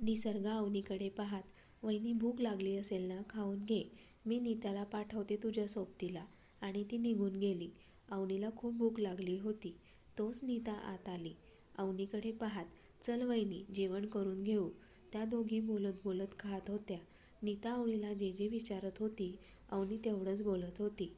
निसर्ग अवनीकडे पाहात. वहिनी भूक लागली असेल ना खाऊन घे. मी नीताला पाठवते तुझ्या सोबतीला. आणि ती निघून गेली. अवनीला खूप भूक लागली होती. तोच नीता आत आली. अवनीकडे पाहात. चल वहिनी जेवण करून घेऊ. त्या दोघी बोलत बोलत खात होत्या. नीता अवनीला जे जे विचारत होती अवनी तेवढंच बोलत होती.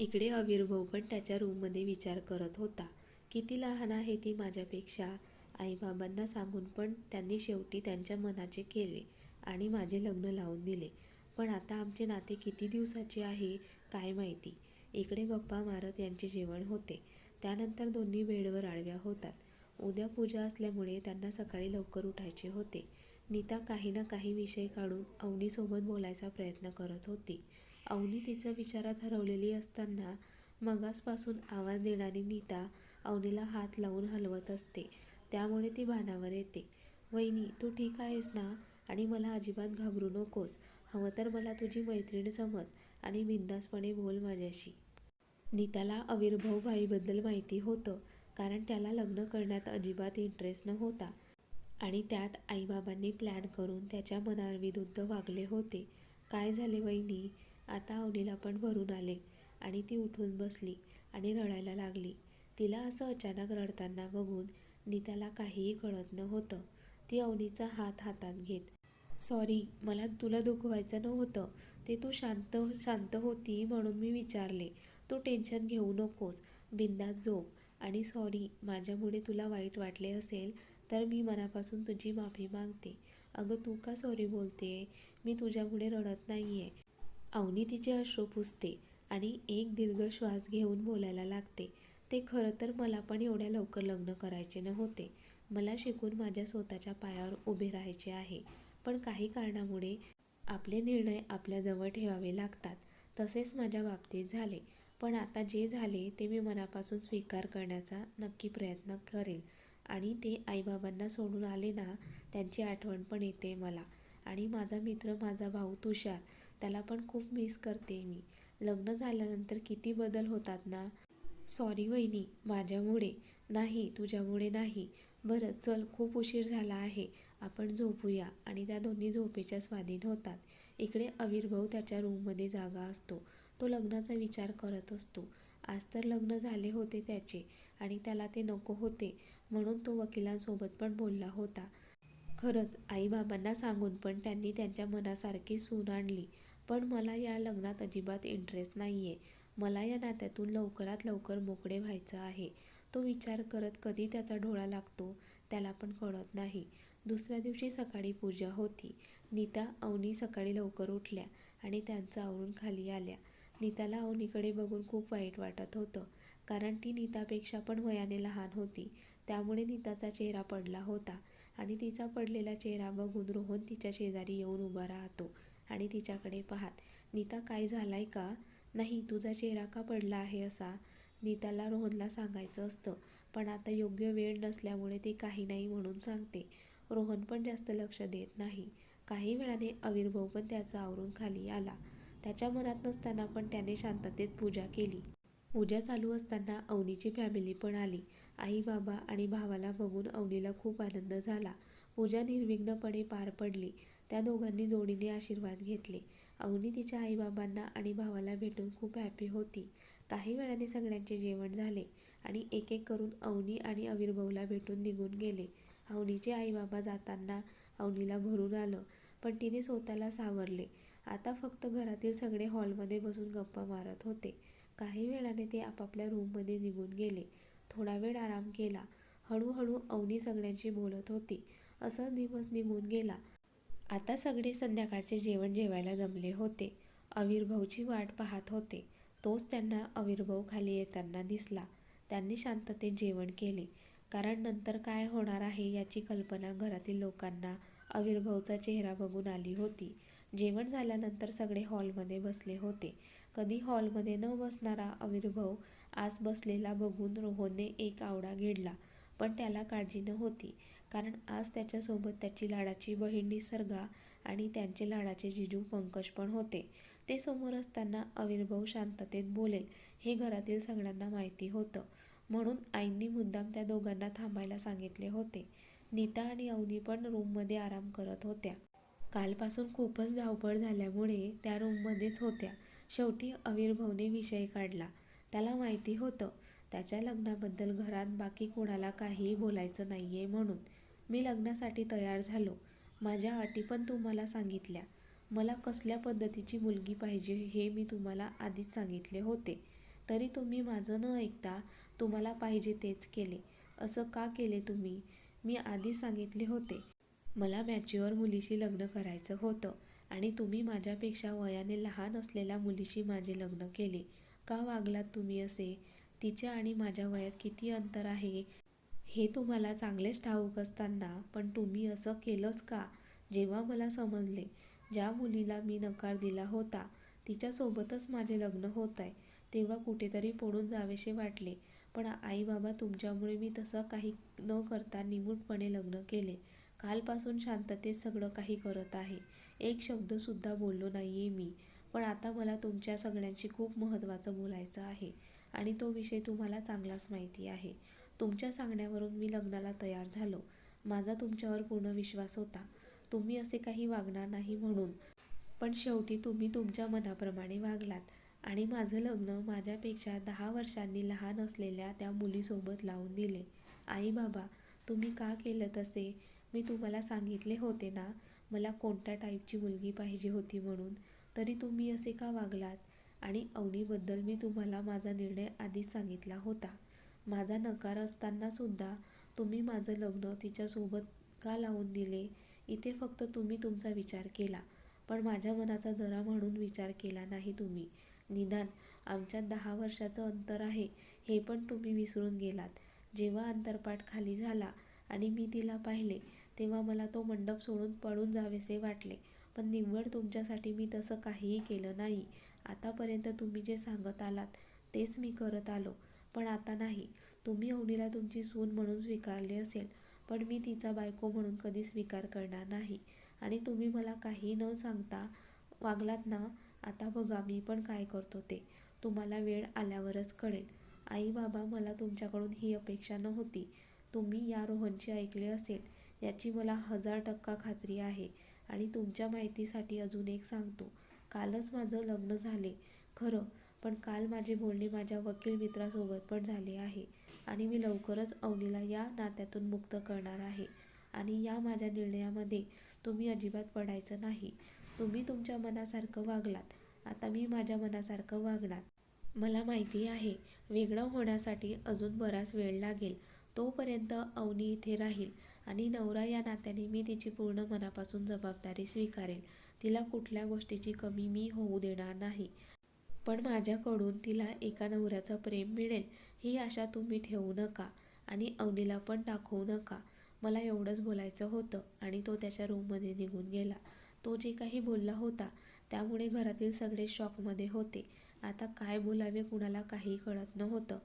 इकडे अविर्भाऊ पण त्याच्या रूममध्ये विचार करत होता. किती लहान आहे ती माझ्यापेक्षा? आईबाबांना सांगून पण त्यांनी शेवटी त्यांच्या मनाचे केले आणि माझे लग्न लावून दिले. पण आता आमचे नाते किती दिवसाचे आहे काय माहिती? इकडे गप्पा मारत यांचे जेवण होते. त्यानंतर दोन्ही बेडवर आडव्या होतात. उद्या पूजा असल्यामुळे त्यांना सकाळी लवकर उठायचे होते. नीता काही ना काही विषय काढून अवनीसोबत बोलायचा प्रयत्न करत होती. अवनी तिचं विचारात हरवलेली असताना मगासपासून आवाज देणारी नीता अवनीला हात लावून हलवत असते. त्यामुळे ती भानावर येते. वहिनी तू ठीक आहेस ना? आणि मला अजिबात घाबरू नकोस. हवं तर मला तुझी मैत्रीण समज आणि बिंदासपणे बोल माझ्याशी. नीताला अविर्भव भाईबद्दल माहिती होतं कारण त्याला लग्न करण्यात अजिबात इंटरेस्ट नव्हता. आणि त्यात आईबाबांनी प्लॅन करून त्याच्या मनाविरुद्ध वागले होते. काय झाले वहिनी? आता अवनीला पण भरून आले आणि ती उठून बसली आणि रडायला लागली. तिला असं अचानक रडताना बघून नीताला काहीही कळत नव्हतं. ती अवनीचा हात हातात घेत. सॉरी मला तुला दुखवायचं नव्हतं. ते तू शांत शांत होती म्हणून मी विचारले. तू टेन्शन घेऊ नकोस. बिंदात झोप. आणि सॉरी माझ्यामुळे तुला वाईट वाटले असेल तर मी मनापासून तुझी माफी मागते. अगं तू का सॉरी बोलते? मी तुझ्यामुळे रडत नाही आहे अवनी तिचे अश्रू पुसते आणि एक दीर्घ श्वास घेऊन बोलायला लागते. ते खरं तर मला पण एवढ्या लवकर लग्न करायचे नव्हते. मला शिकून माझ्या स्वतःच्या पायावर उभे राहायचे आहे. पण काही कारणामुळे आपले निर्णय आपल्याजवळ ठेवावे लागतात. तसेच माझ्या बाबतीत झाले. पण आता जे झाले ते मी मनापासून स्वीकार करण्याचा नक्की प्रयत्न करेल. आणि ते आईबाबांना सोडून आले ना त्यांची आठवण पण येते मला. आणि माझा मित्र माझा भाऊ तुषार त्याला पण खूप मिस करते मी. लग्न झाल्यानंतर किती बदल होतात ना? सॉरी वहिनी माझ्यामुळे नाही तुझ्यामुळे नाही. बरं चल खूप उशीर झाला आहे. आपण झोपूया. आणि त्या दोन्ही झोपेच्या स्वाधीन होतात. इकडे अविर्भाऊ त्याच्या रूममध्ये जागा असतो. तो लग्नाचा विचार करत असतो. आज तर लग्न झाले होते त्याचे आणि त्याला ते नको होते म्हणून तो वकिलांसोबत पण बोलला होता. खरंच आईबाबांना सांगून पण त्यांनी त्यांच्या मनासारखी सून आणली. पण मला या लग्नात अजिबात इंटरेस्ट नाही आहे मला या नात्यातून लवकरात लवकर मोकळे व्हायचं आहे. तो विचार करत कधी त्याचा डोळा लागतो त्याला पण कळत नाही. दुसऱ्या दिवशी सकाळी पूजा होती. नीता अवनी सकाळी लवकर उठल्या आणि त्यांचं आवरून खाली आल्या. नीताला अवनीकडे बघून खूप वाईट वाटत होतं कारण ती नीतापेक्षा पण वयाने लहान होती. त्यामुळे नीताचा चेहरा पडला होता आणि तिचा पडलेला चेहरा बघून रोहन तिच्या शेजारी येऊन उभा राहतो आणि तिच्याकडे पाहात नीता काय झालाय का? नाही तुझा चेहरा का पडला आहे असा नीताला रोहनला सांगायचं असतं. पण आता योग्य वेळ नसल्यामुळे ती काही नाही म्हणून सांगते. रोहन पण जास्त लक्ष देत नाही. काही वेळाने अविर्भव पण त्याचं आवरून खाली आला. त्याच्या मनात नसताना पण त्याने शांततेत पूजा केली. पूजा चालू असताना अवनीची फॅमिली पण आली. आई बाबा आणि भावाला बघून अवनीला खूप आनंद झाला. पूजा निर्विघ्नपणे पार पडली. त्या दोघांनी जोडीने आशीर्वाद घेतले. अवनी तिच्या आईबाबांना आणि भावाला भेटून खूप हॅपी होती. काही वेळाने सगळ्यांचे जेवण झाले आणि एक एक करून अवनी आणि अविर्भाऊला भेटून निघून गेले. अवनीचे आईबाबा जाताना अवनीला भरून आलं पण तिने स्वतःला सावरले. आता फक्त घरातील सगळे हॉलमध्ये बसून गप्पा मारत होते. काही वेळाने ते आपापल्या रूममध्ये निघून गेले. थोडा वेळ आराम केला. हळूहळू अवनी सगळ्यांशी बोलत होती. असं दिवस निघून गेला. आता सगळे संध्याकाळचे जेवण जेवायला जमले होते. अविर्भवची वाट पाहत होते. तोच त्यांना अविर्भव खाली येताना दिसला. त्यांनी शांततेत जेवण केले. कारण नंतर काय होणार आहे याची कल्पना घरातील लोकांना अविर्भवचा चेहरा बघून आली होती. जेवण झाल्यानंतर सगळे हॉलमध्ये बसले होते. कधी हॉलमध्ये न बसणारा अविर्भव आज बसलेला बघून रोहनने एक आवडा घेडला पण त्याला काळजी नव्हती. कारण आज त्याच्यासोबत त्याची लाडाची बहीण निसर्गा आणि त्यांचे लाडाचे जिजू पंकज पण होते. ते समोर असताना अविर्भाऊ शांततेत बोलेल हे घरातील सगळ्यांना माहिती होतं. म्हणून आईंनी मुद्दाम त्या दोघांना थांबायला सांगितले होते. नीता आणि अवनी पण रूममध्ये आराम करत होत्या. कालपासून खूपच धावपळ झाल्यामुळे त्या रूममध्येच होत्या. शेवटी अविर्भवने विषय काढला. त्याला माहिती होतं त्याच्या लग्नाबद्दल घरात बाकी कोणाला काहीही बोलायचं नाहीये म्हणून. मी लग्नासाठी तयार झालो. माझ्या अटी पण तुम्हाला सांगितल्या. मला कसल्या पद्धतीची मुलगी पाहिजे हे मी तुम्हाला आधीच सांगितले होते. तरी तुम्ही माझं न ऐकता तुम्हाला पाहिजे तेच केले. असं का केले तुम्ही? मी आधी सांगितले होते. मला मॅच्युअर मुलीशी लग्न करायचं होतं आणि तुम्ही माझ्यापेक्षा वयाने लहान असलेल्या मुलीशी माझे लग्न केले. का वागलात तुम्ही असे? तिच्या आणि माझ्या वयात किती अंतर आहे? हे तुम्हाला चांगलेच ठाऊक असताना पण तुम्ही असं केलंच का? जेव्हा मला समजले ज्या मुलीला मी नकार दिला होता तिच्यासोबतच माझे लग्न होत आहे तेव्हा कुठेतरी पडून जावेसे वाटले. पण आई बाबा तुमच्यामुळे मी तसं काही न करता निमूटपणे लग्न केले. कालपासून शांततेत सगळं काही करत आहे. एक शब्दसुद्धा बोललो नाही आहे मी. पण आता मला तुमच्या सगळ्यांशी खूप महत्त्वाचं बोलायचं आहे. आणि तो विषय तुम्हाला चांगलाच माहिती आहे. तुमच्या सांगण्यावरून मी लग्नाला तयार झालो. माझा तुमच्यावर पूर्ण विश्वास होता. तुम्ही असे काही वागणार नाही म्हणून. पण शेवटी तुम्ही तुमच्या मनाप्रमाणे वागलात. आणि माझं लग्न माझ्यापेक्षा दहा वर्षांनी लहान असलेल्या त्या मुलीसोबत लावून दिले. आई बाबा तुम्ही का केलं तसे? मी तुम्हाला सांगितले होते ना मला कोणत्या टाईपची मुलगी पाहिजे होती म्हणून. तरी तुम्ही असे का वागलात? आणि अवनीबद्दल मी तुम्हाला माझा निर्णय आधीच सांगितला होता. माझा नकार असतानासुद्धा तुम्ही माझं लग्न तिच्यासोबत का लावून दिले? इथे फक्त तुम्ही तुमचा विचार केला. पण माझ्या मनाचा जरा म्हणून विचार केला नाही तुम्ही. निदान आमच्यात दहा वर्षाचं अंतर आहे हे पण तुम्ही विसरून गेलात. जेव्हा अंतरपाठ खाली झाला आणि मी तिला पाहिले तेव्हा मला तो मंडप सोडून पळून जावेसे वाटले. पण निव्वळ तुमच्यासाठी मी तसं काहीही केलं नाही. आतापर्यंत तुम्ही जे सांगत आलात तेच मी करत आलो. पण आता नाही. तुम्ही अवनीला तुमची सून म्हणून स्वीकारले असेल पण मी तिचा बायको म्हणून कधी स्वीकार करणार नाही. आणि तुम्ही मला काही न सांगता वागलात ना आता बघा मी पण काय करतो ते. तुम्हाला वेळ आल्यावरच कळेल. आई बाबा मला तुमच्याकडून ही अपेक्षा नव्हती. तुम्ही या रोहनचे ऐकले असेल याची मला हजार टक्का खात्री आहे. आणि तुमच्या माहितीसाठी अजून एक सांगतो. कालच माझं लग्न झाले. खरं पण काल माझे बोलणे माझ्या वकील मित्रासोबत पण झाले आहे आणि मी लवकरच अवनीला या नात्यातून मुक्त करणार आहे. आणि या माझ्या निर्णयामध्ये तुम्ही अजिबात पडायचं नाही. तुम्ही तुमच्या मनासारखं वागलात. आता मी माझ्या मनासारखं वागणार. मला माहिती आहे वेगळं होण्यासाठी अजून बराच वेळ लागेल. तोपर्यंत अवनी इथे राहील आणि नवरा या नात्याने मी तिची पूर्ण मनापासून जबाबदारी स्वीकारेल. तिला कुठल्या गोष्टीची कमी मी होऊ देणार नाही. पण माझ्याकडून तिला एका नवऱ्याचं प्रेम मिळेल ही आशा तुम्ही ठेवू नका आणि अवनीला पण दाखवू नका. मला एवढंच बोलायचं होतं आणि तो त्याच्या रूममध्ये निघून गेला. तो जे काही बोलला होता त्यामुळे घरातील सगळे शॉकमध्ये होते. आता काय बोलावे कुणाला काही कळत नव्हतं.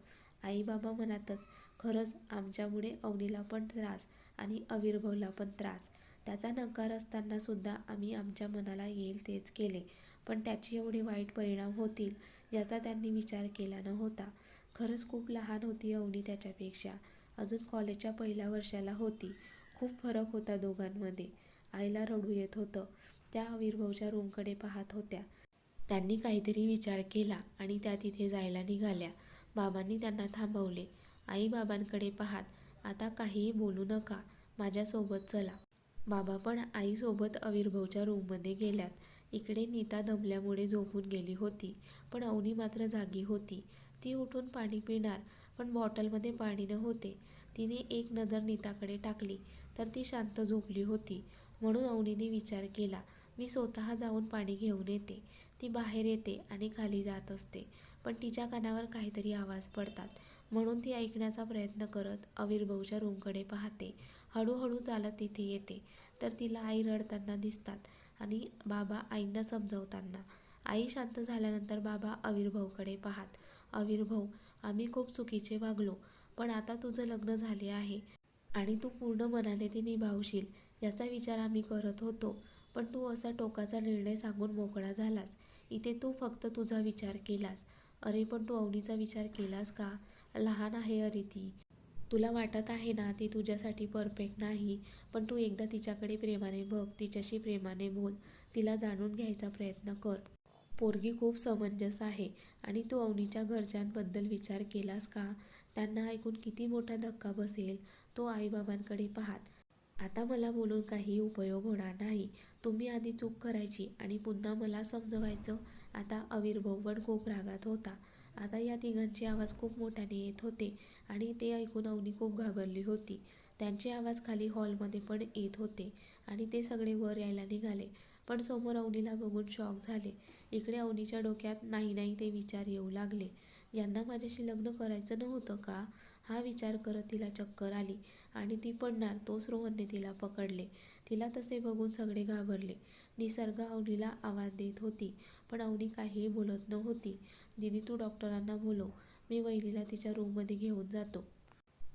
आई बाबा मनातच खरंच आमच्यामुळे अवनीला पण त्रास आणि अविर्भवला पण त्रास. त्याचा नकार असतानासुद्धा आम्ही आमच्या मनाला येईल तेच केले. पण त्याचे एवढे वाईट परिणाम होतील याचा त्यांनी विचार केला नव्हता. खरंच खूप लहान होती अवनी त्याच्यापेक्षा. अजून कॉलेजच्या पहिल्या वर्षाला होती. खूप फरक होता दोघांमध्ये. आईला रडू येत होतं. त्या अविर्भवच्या रूमकडे पाहत होत्या. त्यांनी काहीतरी विचार केला आणि त्या तिथे जायला निघाल्या. बाबांनी त्यांना थांबवले. आई बाबांकडे पाहात आता काहीही बोलू नका. माझ्यासोबत चला. बाबा पण आईसोबत अविर्भवच्या रूममध्ये गेल्यात. इकडे नीता दमल्यामुळे झोपून गेली होती पण अवनी मात्र जागी होती. ती उठून पाणी पिणार पण बॉटलमध्ये पाणी नव्हते. तिने एक नजर नीताकडे टाकली तर ती शांत झोपली होती. म्हणून अवनीने विचार केला मी स्वतः जाऊन पाणी घेऊन येते. ती बाहेर येते आणि खाली जात असते पण तिच्या कानावर काहीतरी आवाज पडतात. म्हणून ती ऐकण्याचा प्रयत्न करत अविर्भवच्या रूमकडे पाहते. हळूहळू चालत तिथे येते तर तिला आई रडताना दिसतात. आणि बाबा आईंना समजवताना. आई शांत झाल्यानंतर बाबा अविर्भवकडे पाहात. अविर्भव आम्ही खूप चुकीचे वागलो पण आता तुझं लग्न झाले आहे आणि तू पूर्ण मनाने ते निभावशील याचा विचार आम्ही करत होतो पण तू असा टोकाचा निर्णय सांगून मोकळा झालास. इथे तू फक्त तुझा विचार केलास. अरे पण तू अवनीचा विचार केलास का? लहान आहे अरे ती. तुला वाटत आहे ना ती तुझ्यासाठी परफेक्ट नाही पण तू एकदा तिच्याकडे प्रेमाने बघ तिच्याशी प्रेमाने बोल तिला जाणून घ्यायचा प्रयत्न कर. पोरगी खूप समंजस आहे आणि तू अवनीच्या घरच्यांबद्दल विचार केलास का? त्यांना ऐकून किती मोठा धक्का बसेल तो आईबाबांकडे पाहात. आता मला बोलून काही उपयोग होणार नाही. तुम्ही आधी चूक करायची आणि पुन्हा मला समजवायचं. आता अविर्भव पण खूप रागात होता. आता या तिघांचे आवाज खूप मोठ्याने येत होते आणि ते ऐकून अवनी खूप घाबरली होती. त्यांचे आवाज खाली हॉलमध्ये पण येत होते आणि ते सगळे वर यायला निघाले. पण समोर अवनीला बघून शॉक झाले. इकडे अवनीच्या डोक्यात नाही नाही ते विचार येऊ लागले. यांना माझ्याशी लग्न करायचं नव्हतं का? हा विचार करत तिला चक्कर आली आणि ती पडणार तोच रोहनने तिला पकडले. तिला तसे बघून सगळे घाबरले. निसर्ग अवनीला आवाज देत होती. पण अवनी काहीही बोलत नव्हती. दिदी तू डॉक्टरांना बोलव. मी वहिनीला तिच्या रूममध्ये घेऊन जातो.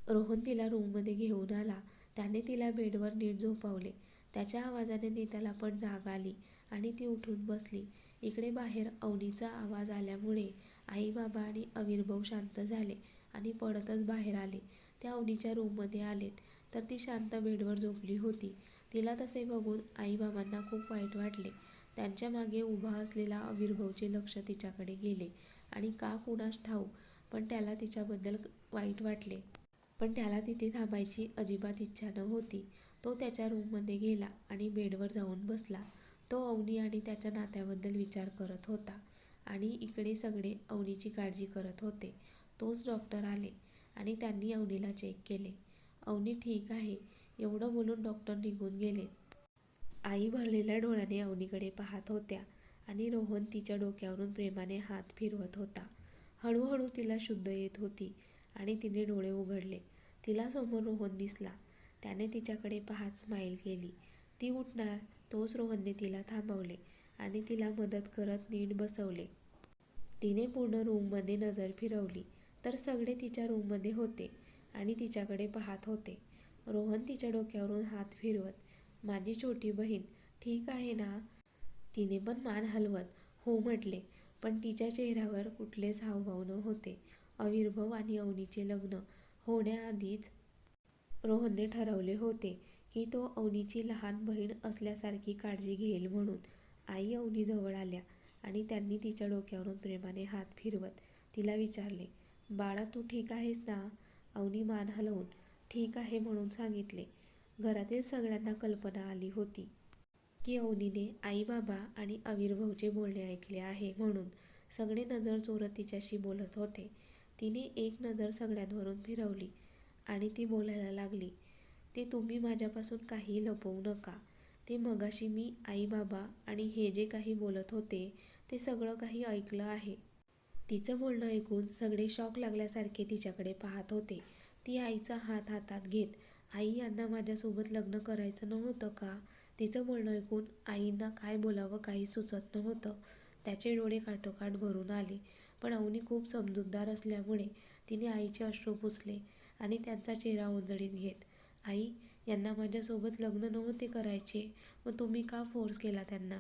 रोहन तिला रूममध्ये घेऊन आला. त्याने तिला बेडवर नीट झोपावले. त्याच्या आवाजाने नीताला पण जाग आली आणि ती उठून बसली. इकडे बाहेर अवनीचा आवाज आल्यामुळे आई बाबा आणि अविर्भव शांत झाले आणि पडतच बाहेर आले. त्या अवनीच्या रूममध्ये आलेत. तर ती शांत बेडवर झोपली होती. तिला तसे बघून आईबाबांना खूप वाईट वाटले. त्यांच्या मागे उभा असलेला अविर्भवचे लक्ष तिच्याकडे गेले. आणि का कुणास ठाऊक पण त्याला तिच्याबद्दल वाईट वाटले. पण त्याला तिथे थांबायची अजिबात इच्छा नव्हती. तो त्याच्या रूममध्ये गेला आणि बेडवर जाऊन बसला. तो अवनी आणि त्याच्या नात्याबद्दल विचार करत होता आणि इकडे सगळे अवनीची काळजी करत होते. तोच डॉक्टर आले आणि त्यांनी अवनीला चेक केले. अवनी ठीक आहे. एवढं बोलून डॉक्टर निघून गेले आई भरलेल्या डोळ्याने अवनीकडे पाहत होत्या आणि रोहन तिच्या डोक्यावरून प्रेमाने हात फिरवत होता. हळूहळू तिला शुद्ध येत होती आणि तिने डोळे उघडले. तिला समोर रोहन दिसला. त्याने तिच्याकडे पाहत स्माईल केली. ती उठणार. तोच रोहनने तिला थांबवले आणि तिला मदत करत नीट बसवले. तिने पूर्ण रूममध्ये नजर फिरवली. तर सगळे तिच्या रूममध्ये होते आणि तिच्याकडे पाहत होते. रोहन तिच्या डोक्यावरून हात फिरवत माझी छोटी बहीण ठीक आहे ना? तिने पण मान हलवत हो म्हटले. पण तिच्या चेहऱ्यावर कुठलेच हावभाव न होते अविर्भव आणि अवनीचे लग्न होण्याआधीच रोहनने ठरवले होते की तो अवनीची लहान बहीण असल्यासारखी काळजी घेईल म्हणून आई अवनी जवळ आल्या आणि त्यांनी तिच्या डोक्यावरून प्रेमाने हात फिरवत तिला विचारले बाळा तू ठीक आहेस ना? अवनी मान हलवून ठीक आहे म्हणून सांगितले. घरातील सगळ्यांना कल्पना आली होती की अवनीने आई बाबा आणि अविर्भाऊचे बोलणे ऐकले आहे म्हणून सगळे नजर चोरत तिच्याशी बोलत होते. तिने एक नजर सगळ्यांवरून फिरवली आणि ती बोलायला लागली ते तुम्ही माझ्यापासून काही लपवू नका. ते मगाशी मी आई बाबा आणि हे जे काही बोलत होते ते सगळं काही ऐकलं आहे. तिचं बोलणं ऐकून सगळे शॉक लागल्यासारखे तिच्याकडे पाहत होते. ती आईचा हात हातात घेत आई यांना माझ्यासोबत लग्न करायचं नव्हतं का? तिचं बोलणं ऐकून आईंना काय बोलावं काही सुचत नव्हतं. त्याचे डोळे काठोकाठ भरून आले. पण अवनी खूप समजूतदार असल्यामुळे तिने आईचे अश्रू पुसले आणि त्यांचा चेहरा उजळीत घेत आई यांना माझ्यासोबत लग्न नव्हते करायचे. मग तुम्ही का फोर्स केला त्यांना?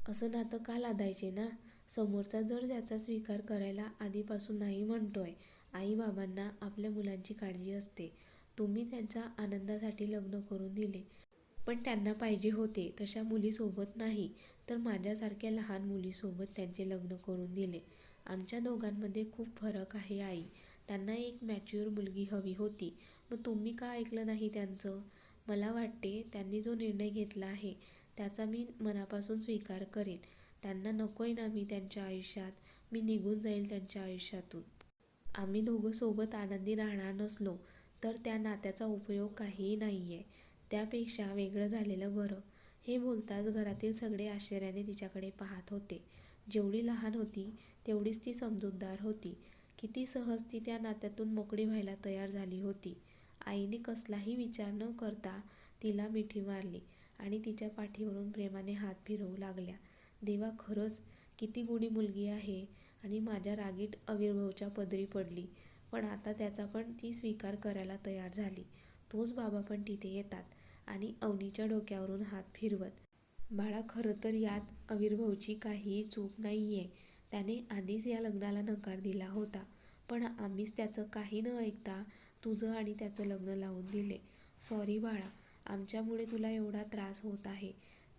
असं नातं का लादायचे ना? समोरचा जर त्याचा स्वीकार करायला आधीपासून नाही म्हणतोय. आई बाबांना आपल्या मुलांची काळजी असते. तुम्ही त्यांच्या आनंदासाठी लग्न करून दिले. पण त्यांना पाहिजे होते तशा मुलीसोबत नाही तर माझ्यासारख्या लहान मुलीसोबत त्यांचे लग्न करून दिले. आमच्या दोघांमध्ये खूप फरक आहे आई. त्यांना एक मॅच्युअर मुलगी हवी होती. मग तुम्ही का ऐकलं नाही त्यांचं? मला वाटते त्यांनी जो निर्णय घेतला आहे त्याचा मी मनापासून स्वीकार करेन. त्यांना नकोय ना मी त्यांच्या आयुष्यात. मी निघून जाईल त्यांच्या आयुष्यातून. आम्ही दोघं सोबत आनंदी राहणार नसलो. तर त्या नात्याचा उपयोग काहीही नाही आहे त्यापेक्षा वेगळं झालेलं बरं. हे बोलताच घरातील सगळे आश्चर्याने तिच्याकडे पाहत होते. जेवढी लहान होती तेवढीच ती समजूतदार होती. किती सहज ती त्या नात्यातून मोकळी व्हायला तयार झाली होती. आईने कसलाही विचार न करता तिला मिठी मारली आणि तिच्या पाठीवरून प्रेमाने हात फिरवू लागल्या. देवा खरंच किती गुणी मुलगी आहे आणि माझ्या रागीट अविर्भवच्या पदरी पडली. पण आता त्याचा पण ती स्वीकार करायला तयार झाली. तोच बाबा पण तिथे येतात आणि अवनीच्या डोक्यावरून हात फिरवत बाळा खरं तर यात अविर्भवची काहीही चूक नाही आहे त्याने आधीच या लग्नाला नकार दिला होता. पण आम्हीच त्याचं काही न ऐकता तुझं आणि त्याचं लग्न लावून दिले. सॉरी बाळा आमच्यामुळे तुला एवढा त्रास होत आहे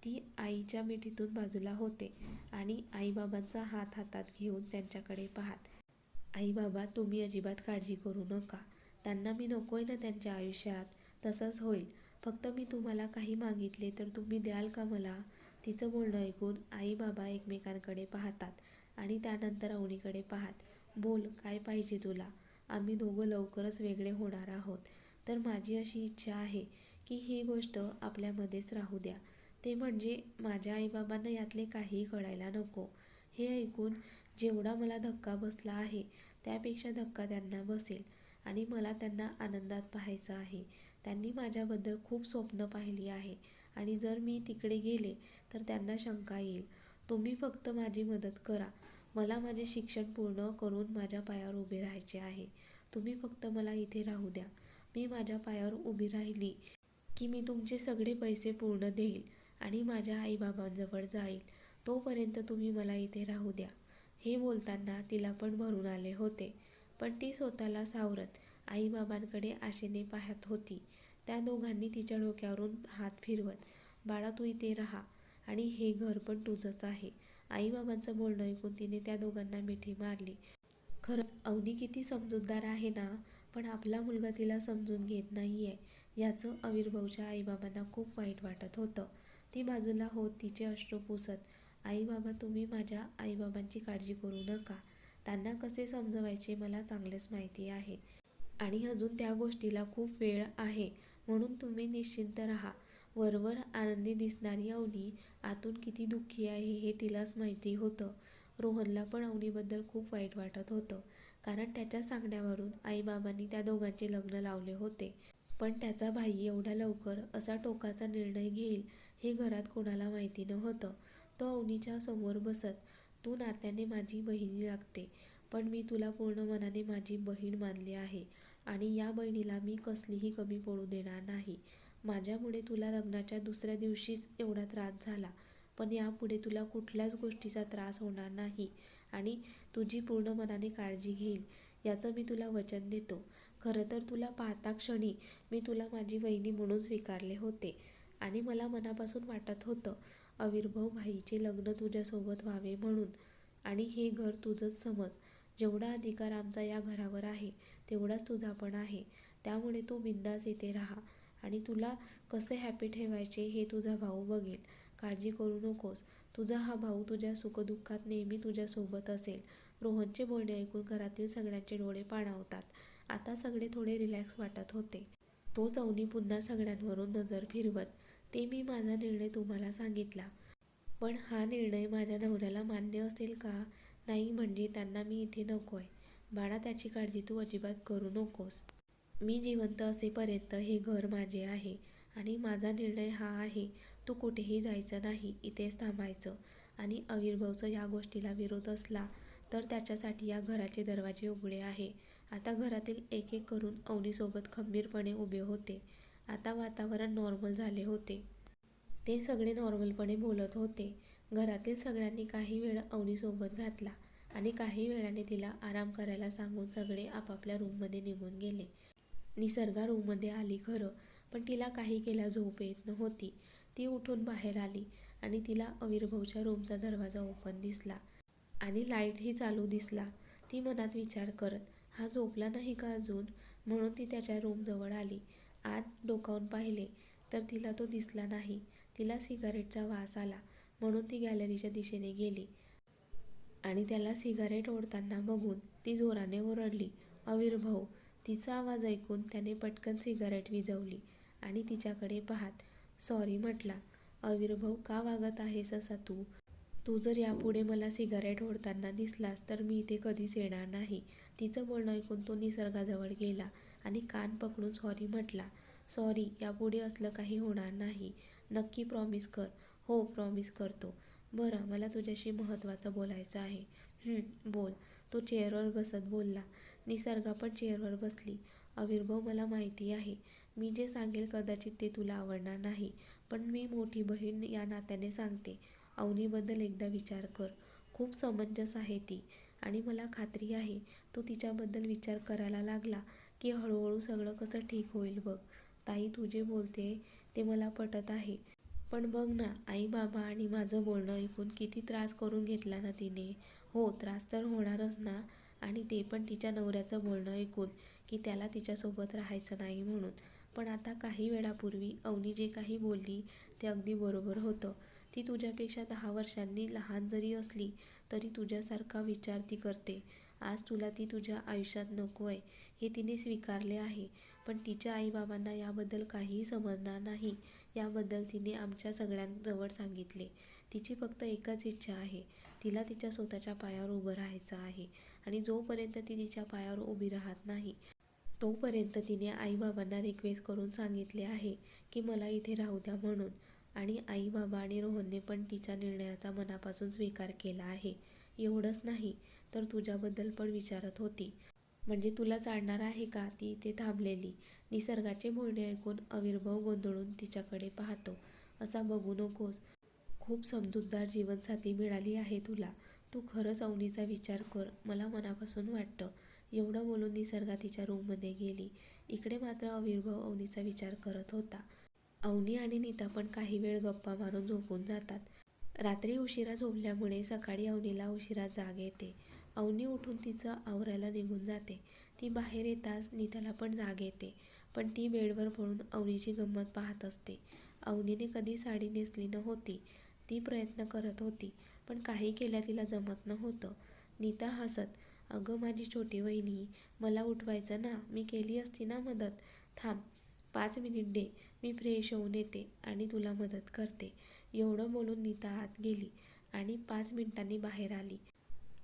ती आईच्या मिठीतून बाजूला होते आणि आईबाबांचा हात हातात घेऊन त्यांच्याकडे पाहत आई बाबा तुम्ही अजिबात काळजी करू नका. त्यांना मी नकोय ना त्यांच्या आयुष्यात. तसंच होईल. फक्त मी तुम्हाला काही मागितले तर तुम्ही द्याल का मला? तिचं बोलणं ऐकून आई बाबा एकमेकांकडे पाहतात आणि त्यानंतर अवनीकडे पाहत बोल काय पाहिजे तुला? आम्ही दोघं लवकरच वेगळे होणार आहोत. तर माझी अशी इच्छा आहे की ही गोष्ट आपल्यामध्येच राहू द्या. ते म्हणजे माझ्या आईबाबांना यातले काहीही कळायला नको. हे ऐकून जेवढा मला धक्का बसला आहे त्यापेक्षा धक्का त्यांना बसेल आणि मला त्यांना आनंदात पाहायचं आहे. त्यांनी माझ्याबद्दल खूप स्वप्न पाहिली आहे आणि जर मी तिकडे गेले तर त्यांना शंका येईल. तुम्ही फक्त माझी मदत करा. मला माझे शिक्षण पूर्ण करून माझ्या पायावर उभे राहायचे आहे. तुम्ही फक्त मला इथे राहू द्या. मी माझ्या पायावर उभी राहिली की मी तुमचे सगळे पैसे पूर्ण देईल आणि माझ्या आईबाबांजवळ जाईल. तोपर्यंत तुम्ही मला इथे राहू द्या. हे बोलताना तिला पण भरून आले होते. पण ती स्वतःला सावरत आईबाबांकडे आशेने पाहत होती. त्या दोघांनी तिच्या डोक्यावरून हात फिरवत बाळा तू इथे राहा आणि हे घर पण तुझंच आहे. आईबाबांचं बोलणं ऐकून तिने त्या दोघांना मिठी मारली. खरंच अवनी किती समजूतदार आहे ना पण आपला मुलगा तिला समजून घेत नाही आहे याचं अविर्भाऊच्या आईबाबांना खूप वाईट वाटत होतं. ती बाजूला होत तिचे अश्रू पुसत आई बाबा तुम्ही माझ्या आईबाबांची काळजी करू नका. त्यांना कसे समजवायचे मला चांगलेच माहिती आहे. आणि अजून त्या गोष्टीला खूप वेळ आहे. म्हणून तुम्ही निश्चिंत राहा. वरवर आनंदी दिसणारी अवनी आतून किती दुःखी आहे हे तिलाच माहिती होतं. रोहनला पण अवनीबद्दल खूप वाईट वाटत होतं. कारण त्याच्या सांगण्यावरून आईबाबांनी त्या दोघांचे लग्न लावले होते. पण त्याचा भाई एवढ्या लवकर असा टोकाचा निर्णय घेईल हे घरात कोणाला माहिती नव्हतं. तो अवनीच्या समोर बसत. तू नात्याने माझी बहिणी लागते पण मी तुला पूर्ण मनाने माझी बहीण मानली आहे आणि या बहिणीला मी कसलीही कमी पडू देणार नाही. माझ्यामुळे तुला लग्नाच्या दुसऱ्या दिवशीच एवढा त्रास झाला पण यापुढे तुला कुठल्याच गोष्टीचा त्रास होणार नाही आणि तुझी पूर्ण मनाने काळजी घेईल याचं मी तुला वचन देतो. खरं तर तुला पाहता क्षणी मी तुला माझी वहिनी म्हणून स्वीकारले होते आणि मला मनापासून वाटत होतं अविर्भव भाईचे लग्न तुझ्यासोबत व्हावे म्हणून. आणि हे घर तुझंच समज. जेवढा अधिकार आमचा या घरावर आहे तेवढाच तुझा पण आहे. त्यामुळे तू बिंदास येथे राहा. आणि तुला कसे हॅपी ठेवायचे हे तुझा भाऊ बघेल. काळजी करू नकोस. तुझा हा भाऊ तुझ्या सुखदुःखात नेहमी तुझ्यासोबत असेल. रोहनचे बोलणे ऐकून घरातील सगळ्यांचे डोळे पाणावतात. आता सगळे थोडे रिलॅक्स वाटत होते. तो चौनी पुन्हा सगळ्यांवरून नजर फिरवत ते मी माझा निर्णय तुम्हाला सांगितला. पण हा निर्णय माझ्या नवऱ्याला मान्य असेल का? नाही म्हणजे त्यांना मी इथे नको आहे बाळा त्याची काळजी तू अजिबात करू नकोस. मी जिवंत असेपर्यंत हे घर माझे आहे आणि माझा निर्णय हा आहे तू कुठेही जायचं नाही इथेच थांबायचं. आणि अविर्भवचं या गोष्टीला विरोध असला तर त्याच्यासाठी या घराचे दरवाजे उघडे आहे. आता घरातील एक एक करून अवनीसोबत खंबीरपणे उभे होते. आता वातावरण नॉर्मल झाले होते. ते सगळे नॉर्मलपणे बोलत होते. घरातील सगळ्यांनी काही वेळ अवनीसोबत घातला आणि काही वेळाने तिला आराम करायला सांगून सगळे आपापल्या रूममध्ये निघून गेले. निसर्गा रूममध्ये आली खरं पण तिला काही केला झोप येत नव्हती. ती उठून बाहेर आली आणि तिला अविर्भवच्या रूमचा दरवाजा ओपन दिसला आणि लाईटही चालू दिसला. ती मनात विचार करत हा झोपला नाही का अजून? म्हणून ती त्याच्या रूमजवळ आली. आत डोकावून पाहिले तर तिला तो दिसला नाही. तिला सिगारेटचा वास आला म्हणून ती गॅलरीच्या दिशेने गेली आणि त्याला सिगारेट ओढताना बघून ती जोराने ओरडली. अविर्भाऊ तिचा आवाज ऐकून त्याने पटकन सिगारेट विझवली आणि तिच्याकडे पाहत सॉरी म्हटला. अविर्भाऊ का वागत आहेस असा तू? तू जर यापुढे मला सिगारेट ओढताना दिसलास तर मी इथे कधीच येणार नाही. तिचं बोलणं ऐकून तो निसर्गाजवळ गेला. आणि कान पकडून सॉरी म्हटला. सॉरी यापुढे असलं काही होणार नाही. नक्की प्रॉमिस कर. हो प्रॉमिस करतो. बरं मला तुझ्याशी महत्त्वाचं बोलायचं आहे. बोल. तो चेअरवर बसत बोलला. निसर्गा पण चेअरवर बसली. अविर्भव मला माहिती आहे. मी जे सांगेल कदाचित ते तुला आवडणार नाही. पण मी मोठी बहीण या नात्याने सांगते. अवनीबद्दल एकदा विचार कर. खूप समंजस आहे ती. आणि मला खात्री आहे तू तिच्याबद्दल विचार करायला लागला. की हळूहळू सगळं कसं ठीक होईल बघ. ताई तू जे बोलते ते मला पटत आहे. पण बघ ना आई बाबा आणि माझं बोलणं ऐकून किती त्रास करून घेतला ना तिने. हो त्रास तर होणारच ना. आणि ते पण तिच्या नवऱ्याचं बोलणं ऐकून की त्याला तिच्यासोबत राहायचं नाही म्हणून. पण आता काही वेळापूर्वी अवनी जे काही बोलली ते अगदी बरोबर होतं. ती तुझ्यापेक्षा दहा वर्षांनी लहान जरी असली तरी तुझ्यासारखा विचार ती करते. आज तुला ती तुझ्या आयुष्यात नको आहे हे तिने स्वीकारले आहे. पण तिच्या आईबाबांना याबद्दल काहीही समजणार नाही याबद्दल तिने आमच्या सगळ्यांजवळ सांगितले. तिची फक्त एकच इच्छा आहे तिला तिच्या स्वतःच्या पायावर उभं राहायचं आहे आणि जोपर्यंत ती तिच्या पायावर उभी राहत नाही तोपर्यंत तिने आईबाबांना रिक्वेस्ट करून सांगितले आहे की मला इथे राहू द्या म्हणून आणि आई बाबा आणि रोहनने पण तिच्या निर्णयाचा मनापासून स्वीकार केला आहे. एवढंच नाही तर तुझ्याबद्दल पण विचारत होती. म्हणजे तुला चालणार आहे का? ती इथे थांबलेली. निसर्गाचे बोलणे ऐकून अविर्भव गोंधळून तिच्याकडे पाहतो. असा बघू नकोस. खूप समजूतदार जीवनसाथी मिळाली आहे तुला. तू खरंच अवनीचा विचार कर मला मनापासून वाटतं. एवढं बोलून निसर्गा तिच्या रूममध्ये गेली. इकडे मात्र अविर्भाव अवनीचा विचार करत होता. अवनी आणि नीता पण काही वेळ गप्पा मारून झोपून जातात. रात्री उशिरा झोपल्यामुळे सकाळी अवनीला उशिरा जाग येते. अवनी उठून तिचं आवरायला निघून जाते. ती बाहेर येताच नीताला पण जाग येते पण ती बेडवर पडून अवनीची गंमत पाहत असते. अवनीने कधी साडी नेसली नव्हती ती प्रयत्न करत होती पण काही केल्या तिला जमत नव्हतं. नीता हसत अगं माझी छोटी वहिनी मला उठवायचं ना मी केली असती ना मदत? थांब पाच मिनिट दे मी फ्रेश होऊन येते आणि तुला मदत करते. एवढं बोलून नीता आत गेली आणि पाच मिनिटांनी बाहेर आली.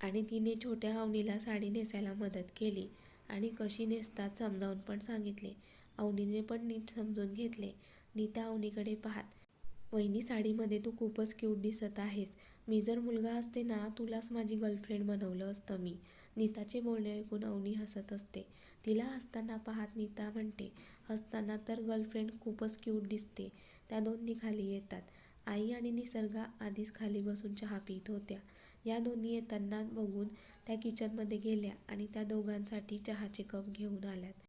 आणि तिने छोट्या अवनीला साडी नेसायला मदत केली आणि कशी नेसतात समजावून पण सांगितले. अवनीने पण नीट समजून घेतले. नीता अवनीकडे पाहत वहिनी साडीमध्ये तू खूपच क्यूट दिसत आहेस. मी जर मुलगा असते ना तुलाच माझी गर्लफ्रेंड बनवलं असतं मी. नीताचे बोलणे ऐकून अवनी हसत असते. तिला हसताना पाहत नीता म्हणते हसताना तर गर्लफ्रेंड खूपच क्यूट दिसते. त्या दोन्ही खाली येतात. आई आणि निसर्गा आधीच खाली बसून चहा पित होत्या. या दोन्ही येताना बघून त्या किचनमध्ये गेल्या आणि त्या दोघांसाठी चहाचे कप घेऊन आल्यात.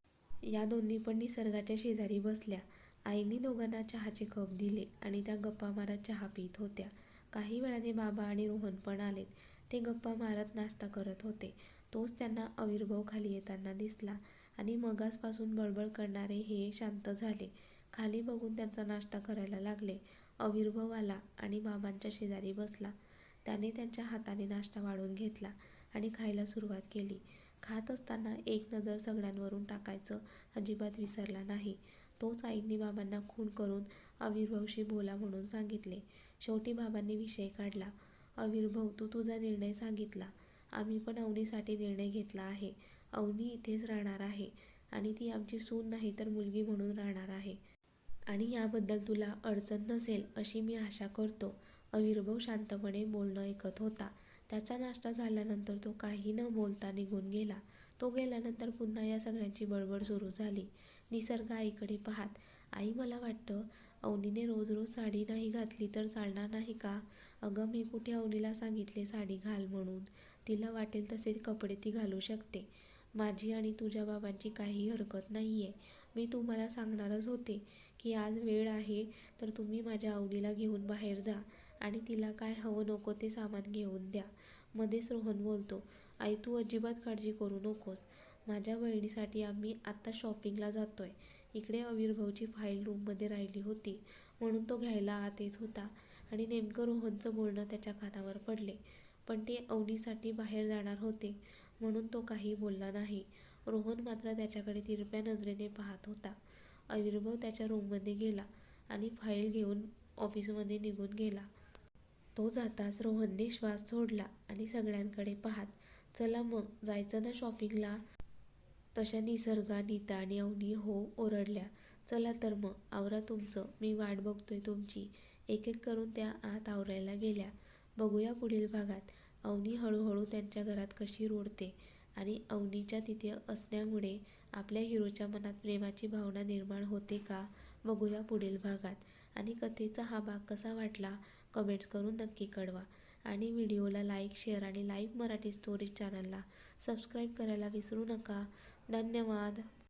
या दोन्ही पण निसर्गाच्या शेजारी बसल्या. आईने दोघांना चहाचे कप दिले आणि त्या गप्पा मारत चहा पित होत्या. काही वेळाने बाबा आणि रोहन पण आलेत. ते गप्पा मारत नाश्ता करत होते. तोच त्यांना अविर्भव खाली येताना दिसला आणि मगासपासून बडबड करणारे हे शांत झाले. खाली बघून त्यांचा नाश्ता करायला लागले. अविर्भव आला आणि बाबांच्या शेजारी बसला. त्याने त्यांच्या हाताने नाश्ता वाढून घेतला आणि खायला सुरुवात केली. खात असताना एक नजर सगळ्यांवरून टाकायचं अजिबात विसरला नाही. तोच आईंनी बाबांना खून करून अविर्भवशी बोला म्हणून सांगितले. शेवटी बाबांनी विषय काढला. अविर्भव तू तुझा निर्णय सांगितला. आम्ही पण अवनीसाठी निर्णय घेतला आहे. अवनी इथेच राहणार आहे आणि ती आमची सून नाही तर मुलगी म्हणून राहणार आहे. आणि याबद्दल तुला अडचण नसेल अशी मी आशा करतो. अविर्भव शांतपणे बोलणं ऐकत होता. त्याचा नाश्ता झाल्यानंतर तो काही न बोलता निघून गेला. तो गेल्यानंतर पुन्हा या सगळ्यांची बडबड सुरू झाली. निसर्ग आईकडे पाहात आई मला वाटतं अवनीने रोज रोज साडी नाही घातली तर चालणार नाही का? अगं मी कुठे अवनीला सांगितले साडी घाल म्हणून? तिला वाटेल तसे कपडे ती घालू शकते. माझी आणि तुझ्या बाबांची काही हरकत नाही आहे मी तुम्हाला सांगणारच होते की आज वेळ आहे तर तुम्ही माझ्या अवनीला घेऊन बाहेर जा. आणि तिला काय हवं नको ते सामान घेऊन द्या. मध्येच रोहन बोलतो आई तू अजिबात काळजी करू नकोस. माझ्या बहिणीसाठी आम्ही आत्ता शॉपिंगला जातो आहे इकडे अविर्भावची फाईल रूममध्ये राहिली होती. म्हणून तो घ्यायला आत येत होता आणि नेमकं रोहनचं बोलणं त्याच्या कानावर पडले. पण ते अवनीसाठी बाहेर जाणार होते म्हणून तो काही बोलला नाही. रोहन मात्र त्याच्याकडे तिरप्या नजरेने पाहत होता. अविर्भव त्याच्या रूममध्ये गेला आणि फाईल घेऊन ऑफिसमध्ये निघून गेला. तो जाताच रोहनने श्वास सोडला आणि सगळ्यांकडे पाहत चला मग जायचं ना शॉपिंगला तशा निसर्गा नीता आणि अवनी हो ओरडल्या चला तर मग आवरा तुमचं मी वाट बघतोय तुमची. एक एक करून त्या आत आवरायला गेल्या. बघूया पुढील भागात. अवनी हळूहळू त्यांच्या घरात कशी रोडते आणि अवनीच्या तिथे असण्यामुळे आपल्या हिरोच्या मनात प्रेमाची भावना निर्माण होते का? बघूया पुढील भागात. आणि कथेचा हा भाग कसा वाटला? कमेंट्स करून नक्की कळवा. आणि व्हिडिओला लाईक शेअर आणि लाईव्ह मराठी स्टोरीज चॅनलला सबस्क्राईब करायला विसरू नका. धन्यवाद.